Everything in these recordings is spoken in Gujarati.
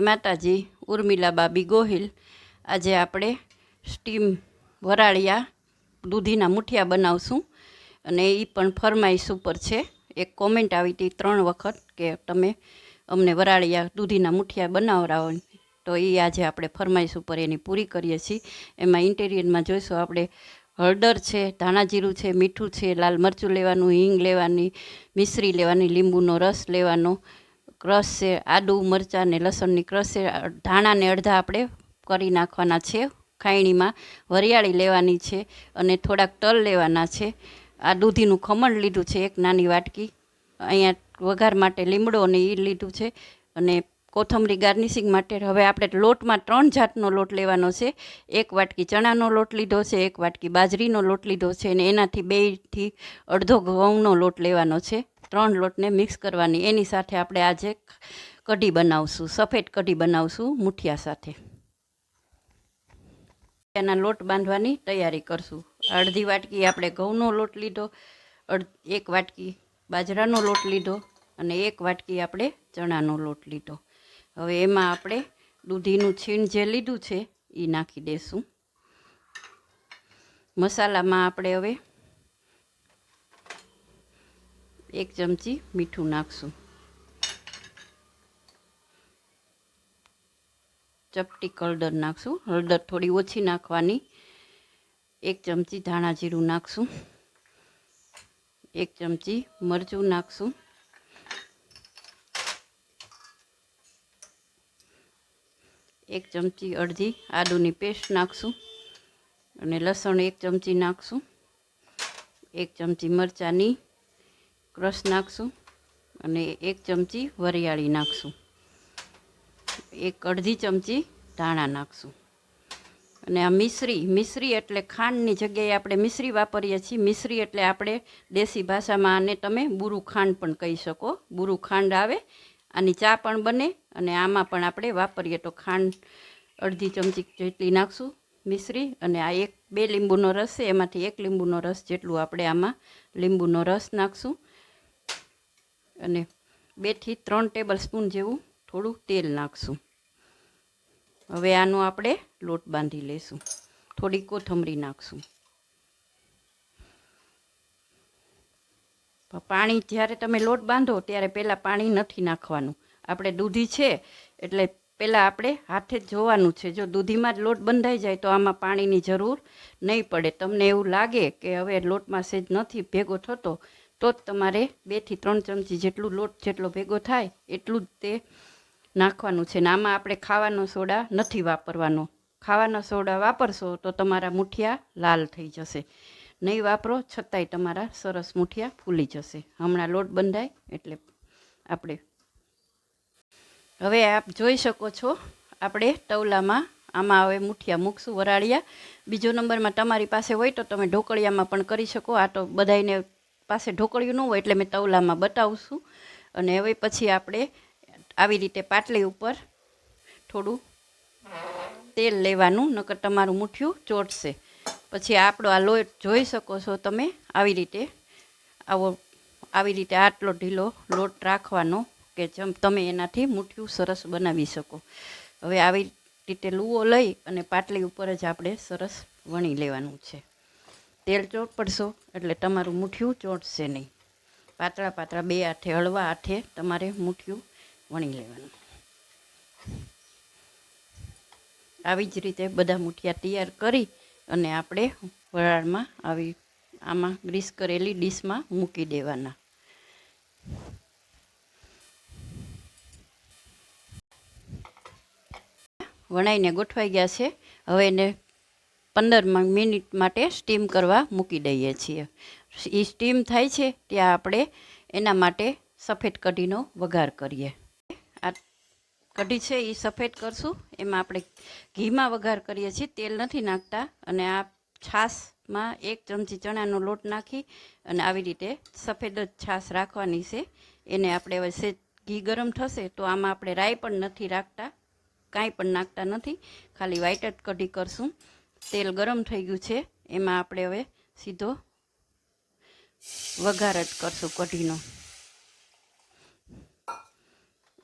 માતાજી, ઉર્મિલા બાબી ગોહિલ. આજે આપણે સ્ટીમ વરાળિયા દૂધીના મુઠિયા બનાવશું અને એ પણ ફરમાઈશ ઉપર છે. એક કોમેન્ટ આવી હતી ત્રણ વખત કે તમે અમને વરાળિયા દૂધીના મુઠિયા બનાવરાવો તો એ આજે આપણે ફરમાઈશ ઉપર એની પૂરી કરીએ છીએ. એમાં ઇન્ટેરિયરમાં જોઈશું આપણે હળદર છે ધાણા જીરું છે, મીઠું છે, લાલ મરચું લેવાનું, હિંગ લેવાની, મિશ્રી લેવાની, લીંબુનો રસ લેવાનો ક્રશ આદુ મરચાં ને લસણની ક્રશ ધાણાને અડધા આપણે કરી નાખવાના છે, ખાયણીમાં વરિયાળી લેવાની છે અને થોડાક તલ લેવાના છે. આ દૂધીનું ખમણ લીધું છે, એક નાની વાટકી. અહીંયા વઘાર માટે લીમડો અને એ લીધું છે અને કોથમરી ગાર્નિશિંગ માટે હવે આપણે લોટમાં ત્રણ જાતનો લોટ લેવાનો છે. એક વાટકી ચણાનો લોટ લીધો છે, એક વાટકી બાજરીનો લોટ લીધો છે અને એનાથી બેથી અડધો ઘઉંનો લોટ લેવાનો છે. ત્રણ લોટને મિક્સ કરવાની. એની સાથે આપણે આજે કઢી બનાવશું, સફેદ કઢી બનાવશું મુઠિયા સાથે. એના લોટ બાંધવાની તૈયારી કરશું. અડધી વાટકી આપણે ઘઉંનો લોટ લીધો એક વાટકી બાજરાનો લોટ લીધો અને એક વાટકી આપણે ચણાનો લોટ લીધો. હવે એમાં આપણે દૂધીનું છીણ જે લીધું છે એ નાખી દઈશું મસાલામાં આપણે હવે એક ચમચી મીઠું નાખશું. ચપટી કળદર નાખશું. હળદર થોડી ઓછી નાખવાની. એક ચમચી ધાણા જીરું નાખશું. એક ચમચી મરચું નાખશું. એક ચમચી અડધી આદુની પેસ્ટ નાખશું અને લસણ એક ચમચી નાખશું. એક ચમચી મરચાંની ક્રશ નાખશું અને એક ચમચી વરિયાળી નાખશું. એક અડધી ચમચી ધાણા નાખશું. અને આ મિશ્રી મિશ્રી એટલે ખાંડની જગ્યાએ આપણે મિશ્રી વાપરીએ છીએ. મિશ્રી એટલે આપણે દેશી ભાષામાં આને તમે બુરું ખાંડ પણ કહી શકો. બુરું ખાંડ આવે, આની ચા પણ બને અને આમાં પણ આપણે વાપરીએ તો ખાંડ અડધી ચમચી જેટલી નાખશું મિશ્રી અને આ એક બે લીંબુનો રસ છે, એમાંથી એક લીંબુનો રસ જેટલું આપણે આમાં લીંબુનો રસ નાખશું. અને બેથી ત્રણ ટેબલ સ્પૂન જેવું થોડું તેલ નાખશું. હવે આનો આપણે લોટ બાંધી લઈશું. થોડી કોથમરી નાખશું. પાણી જ્યારે તમે લોટ બાંધો ત્યારે પહેલાં પાણી નથી નાખવાનું. આપણે દૂધી છે, એટલે પહેલાં આપણે હાથે જ જોવાનું છે. જો દૂધીમાં જ લોટ બંધાઈ જાય તો આમાં પાણીની જરૂર નહીં પડે. તમને એવું લાગે કે હવે લોટમાં સેજ નથી, ભેગો થતો, તો જ તમારે બેથી ત્રણ ચમચી જેટલું લોટ જેટલો ભેગો થાય એટલું જ તે નાખવાનું છે. ને આમાં આપણે ખાવાનો સોડા નથી વાપરવાનો. ખાવાનો સોડા વાપરશો તો તમારા મુઠિયા લાલ થઈ જશે. નહીં વાપરો છતાંય તમારા સરસ મુઠિયા ફૂલી જશે. હમણાં લોટ બંધાય એટલે આપણે હવે આપ જોઈ શકો છો, આપણે તવલામાં આમાં હવે મુઠિયા મૂકશું વરાળિયા. બીજો નંબરમાં તમારી પાસે હોય તો તમે ઢોકળિયામાં પણ કરી શકો. આ તો બધાને પાસે ઢોકળિયું ન હોય એટલે મેં તવલામાં બતાવશું. અને હવે પછી આપણે આવી રીતે પાટલી ઉપર થોડું તેલ લેવાનું, નકર તમારું મુઠ્ઠિયું ચોટશે. પછી આપણો આ લોટ જોઈ શકો છો તમે, આવી રીતે આવો, આવી રીતે આટલો ઢીલો લોટ રાખવાનો. કે જેમ તમે એનાથી મુઠ્ઠિયું સરસ બનાવી શકો. હવે આવી રીતે લૂવો લઈ અને પાટલી ઉપર જ આપણે સરસ વણી લેવાનું છે. તેલ ચોટ પડશો એટલે તમારું મુઠ્ઠિયું ચોટશે નહીં. પાતળા પાતળા બે હાથે, હળવા આઠે તમારે મુઠ્ઠિયું વણી લેવાનું. આવી જ રીતે બધા મુઠિયા તૈયાર કરી અને આપણે વરાળમાં આવી આમાં ગ્રીસ કરેલી ડીશમાં મૂકી દેવાના. વણાઈને ગોઠવાઈ ગયા છે. હવે એને પંદર મિનિટ માટે સ્ટીમ કરવા મૂકી દઈએ છીએ. એ સ્ટીમ થાય છે ત્યાં આપણે એના માટે સફેદ કઢીનો વઘાર કરીએ. આ કઢી છે એ સફેદ કરશું. એમાં આપણે ઘીમાં વઘાર કરીએ છીએ. તેલ નથી નાખતા અને આ છાશમાં એક ચમચી ચણાનો લોટ નાખી અને આવી રીતે સફેદ જ છાશ રાખવાની છે. એને આપણે હવે ઘી ગરમ થશે તો આમાં આપણે રાઈ પણ નથી રાખતા. કાંઈ પણ નાખતા નથી. ખાલી વ્હાઈટ જ કઢી કરશું. તેલ ગરમ થઈ ગયું છે. એમાં આપણે હવે સીધો વઘાર જ કરશું કઢીનો.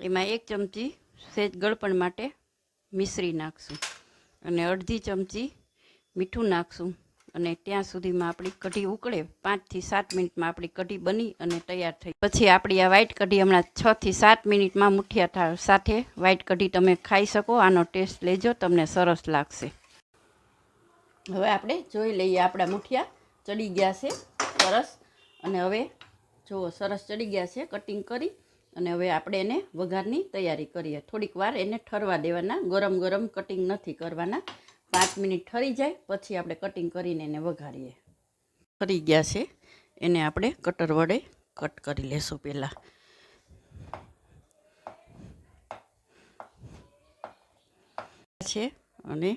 એમાં એક ચમચી સહેજ ગળપણ માટે મિશ્રી નાખશું. અને અડધી ચમચી મીઠું નાખશું. અને ત્યાં સુધીમાં આપણી કઢી ઉકળે. પાંચથી સાત મિનિટમાં આપણી કઢી બની અને તૈયાર થઈ. પછી આપણી આ વ્હાઈટ કઢી હમણાં છથી સાત મિનિટમાં મુઠિયા સાથે વ્હાઈટ કઢી તમે ખાઈ શકો. આનો ટેસ્ટ લેજો, તમને સરસ લાગશે. હવે આપણે જોઈ લઈએ આપણા મુઠિયા ચડી ગયા છે, સરસ. અને હવે જુઓ, સરસ ચડી ગયા છે, કટિંગ કરી. અને હવે આપણે એને વઘારની તૈયારી કરીએ. થોડીક વાર એને ઠરવા દેવાના, ગરમ ગરમ કટિંગ નથી કરવાના. પાંચ મિનિટ ઠરી જાય, પછી આપણે કટિંગ કરીને એને વઘારીએ. ઠરી ગયા છે. એને આપણે કટર વડે કટ કરી લેશું પહેલાં. છે અને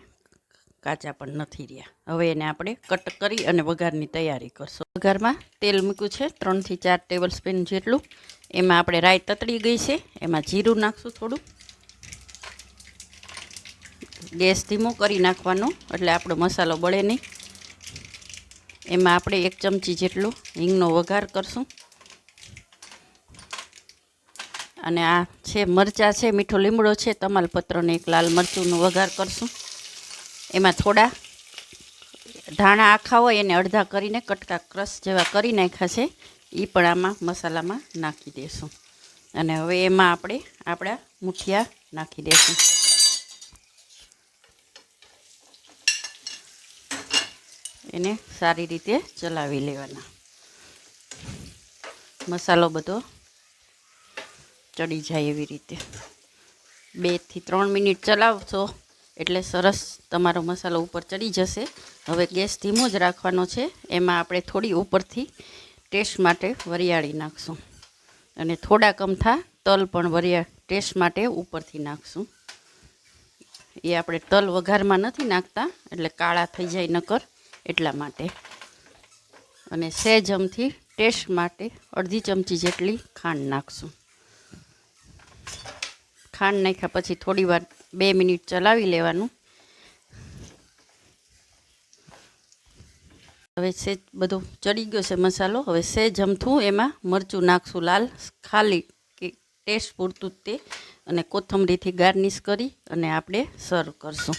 કાચા પણ નથી રહ્યા. હવે એને આપણે કટ કરી અને વઘારની તૈયારી કરશું. વઘારમાં તેલ મૂક્યું છે, ત્રણથી ચાર ટેબલ સ્પૂન જેટલું. એમાં આપણે રાઈ તતડી ગઈ છે, એમાં જીરું નાખશું થોડું. ગેસ ધીમો કરી નાખવાનો, એટલે આપણો મસાલો બળે નહીં. એમાં આપણે એક ચમચી જેટલું હિંગનો વઘાર કરશું. અને આ છે મરચાં છે, મીઠો લીમડો છે, તમાલપત્રને એક લાલ મરચુંનો વઘાર કરશું. એમાં થોડા ધાણા આખા હોય, એને અડધા કરીને કટકા ક્રશ જેવા કરી નાખ્યા છે. એ પણ આમાં મસાલામાં નાખી દઈશું અને હવે એમાં આપણે આપણા મુઠિયા નાખી દઈશું એને સારી રીતે ચલાવી લેવાના. મસાલો બધો ચડી જાય એવી રીતે. બેથી ત્રણ મિનિટ ચલાવશો એટલે સરસ તમારો મસાલો ઉપર ચડી જશે. હવે ગેસ ધીમો જ રાખવાનો છે. એમાં આપણે થોડી ઉપરથી ટેસ્ટ માટે વરિયાળી નાખશું. અને થોડા કમથા તલ પણ વરિયા ટેસ્ટ માટે ઉપરથી નાખશું. એ આપણે તલ વઘારમાં નથી નાખતા, એટલે કાળા થઈ જાય નકર. એટલા માટે. અને સહેજમથી ટેસ્ટ માટે અડધી ચમચી જેટલી ખાંડ નાખશું. ખાંડ નાખ્યા પછી થોડી વાર બે મિનિટ ચલાવી લેવાનું. હવે સેજ બધો ચડી ગયો છે મસાલો. હવે સે જમથું એમાં મરચું નાખશું લાલ, ખાલી કે ટેસ્ટ પૂરતું તે. અને કોથમરીથી ગાર્નિશ કરી અને આપણે સર્વ કરશું.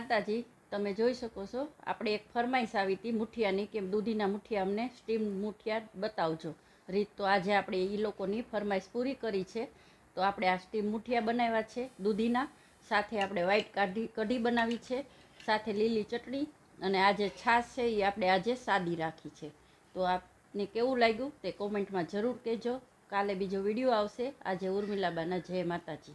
માતાજી, તમે જોઈ શકો છો, આપણે એક ફરમાઈશ આવી હતી મુઠિયાની કે દૂધીના મુઠિયા અમને સ્ટીમ મુઠિયા બતાવજો. રીત તો આજે આપણે એ લોકોની ફરમાઈશ પૂરી કરી છે. તો આપણે આ સ્ટીમ મુઠિયા બનાવ્યા છે દૂધીના, સાથે આપણે વ્હાઈટ કાઢી, કઢી બનાવી છે, સાથે લીલી ચટણી અને આજે છાશ છે એ આપણે આજે સાદી રાખી છે. તો આપને કેવું લાગ્યું તે કોમેન્ટમાં જરૂર કહેજો. કાલે બીજો વીડિયો આવશે. આજે ઉર્મિલાબાના જય માતાજી.